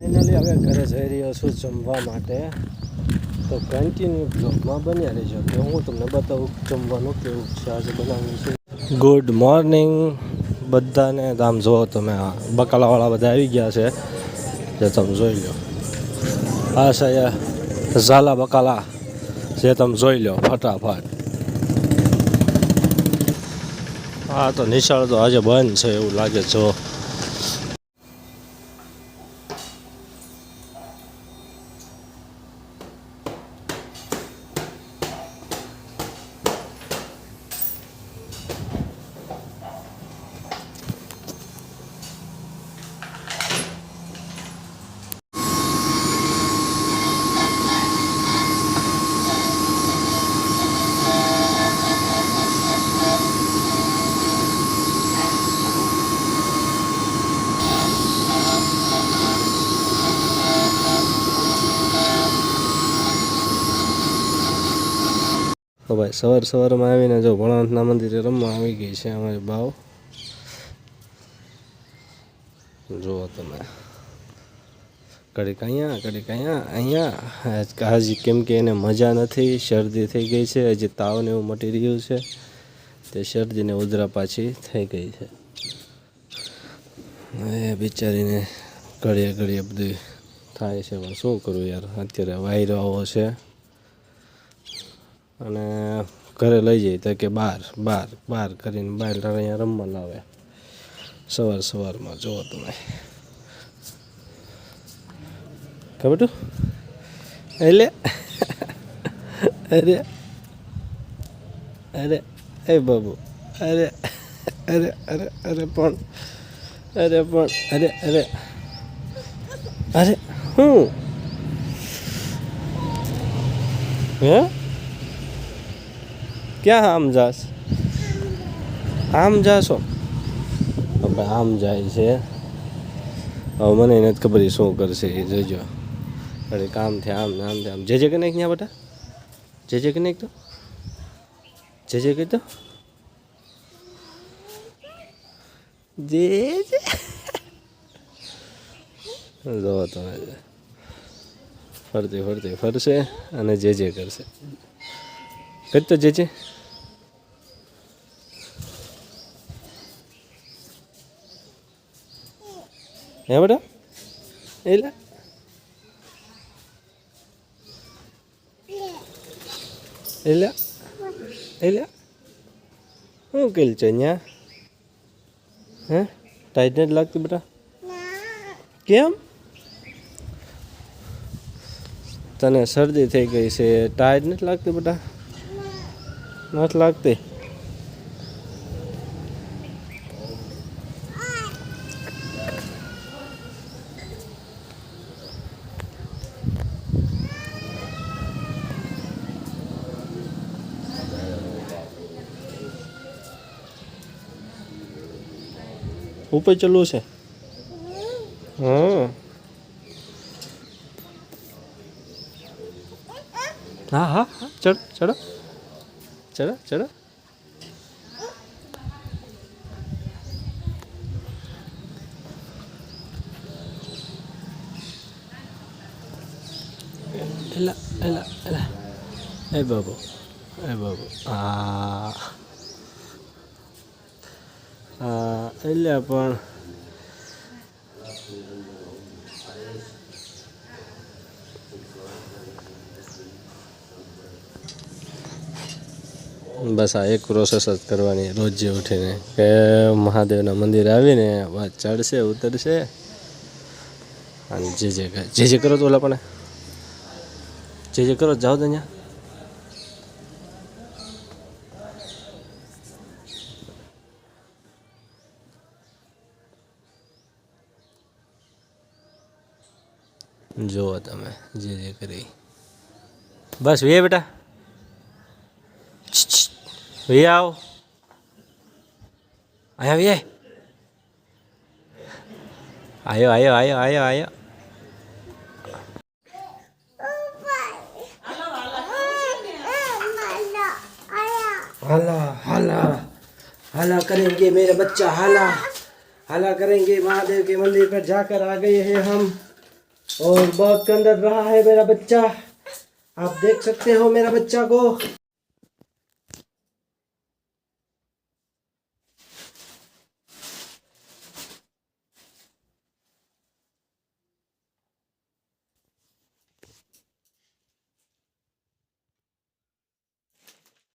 Finally હવે ઘરે જઈ રહ્યો છું જમવા માટે. તો કન્ટિન્યુ બ્લોગમાં બન્યા રહેજો. કે હું તમને બતાવું જમવાનું કેવું છે આજે બનાવ્યું છે. ગુડ મોર્નિંગ બધાને આમ જુઓ તમે આ બકાલાવાળા બધા આવી ગયા છે. જે તમે જોઈ લો. આ છે ઝાલા બકાલા. જે તમે જોઈ લો ફટાફટ. હા તો નિશાળ તો આજે બંધ છે એવું લાગે જો. તો ભાઈ સવાર સવારમાં આવીને જો ભોળાનાથના મંદિરે રમવા આવી ગઈ છે અમારી બાવ. જુઓ તમે. કડીક અહીંયા કડીક અહીંયા અહીંયા. હજી કેમ કે એને મજા નથી, શરદી થઈ ગઈ છે, હજી તાવને એવું મટી રહ્યું છે. તે શરદીને ઉધરા પાછી થઈ ગઈ છે. એ બિચારીને ઘડીએ ઘડીએ બધું થાય છે, પણ શું કરું યાર? અત્યારે વાયરો આવો છે. અને ઘરે લઈ જઈએ તો કે બહાર બહાર બહાર કરીને બહાર અહીંયા રમવા લાવે. સવાર સવારમાં જુઓ તમે. ખબર એટલે, અરે અરે, એ બાબુ, અરે અરે અરે અરે પણ અરે પણ, અરે અરે અરે, હું? હે? ક્યાં આમ જાસ આમ જાશો? હવે આમ જાય છે. હવે મને નથી ખબર એ શું કરશે. એ જોજો અરે કામ થયા, આમ ને આમ થયા. આમ જે જે કે નાખ ત્યાં બેટા? જે જે કે નાખ તો? જે જે કહી તો? જે જે જો તમે ફરતી ફરતી ફરશે અને જે જે કરશે. કરતો જે છે હે બેટા એટલે એલા એલા શું કેલ છે અહીંયા હે ટાઈટ નથી લાગતું બેટા કેમ તને શરદી થઈ ગઈ છે ટાઈટ નથી લાગતી બેટા નથી લાગતી ઉપર ચલવું છે. હા. હા હા. ચડ ચડો ચડો ચડો એલા એલા એલા. એ બાબુ એ બાબુ. આ આ એટલે પણ બસ આ એક પ્રોસેસ જ કરવાની, રોજે ઉઠીને કે મહાદેવના મંદિરે આવીને ચડશે ઉતરશે. અને જે જે જે જે કરો તો ઓલા પણ? જે જે કરો જાઓ તો અહીંયા. જુઓ તમે જે જે કરી બસ વે બેટા વે આવો આયા વે આયો આયો આયો આયો આયો हाला हाला हाला करेंगे मेरे बच्चा हाला हाला करेंगे महादेव के मंदिर पर जाकर आ गए हैं हम और बहुत के अंदर रहा है मेरा बच्चा आप देख सकते हो मेरा बच्चा को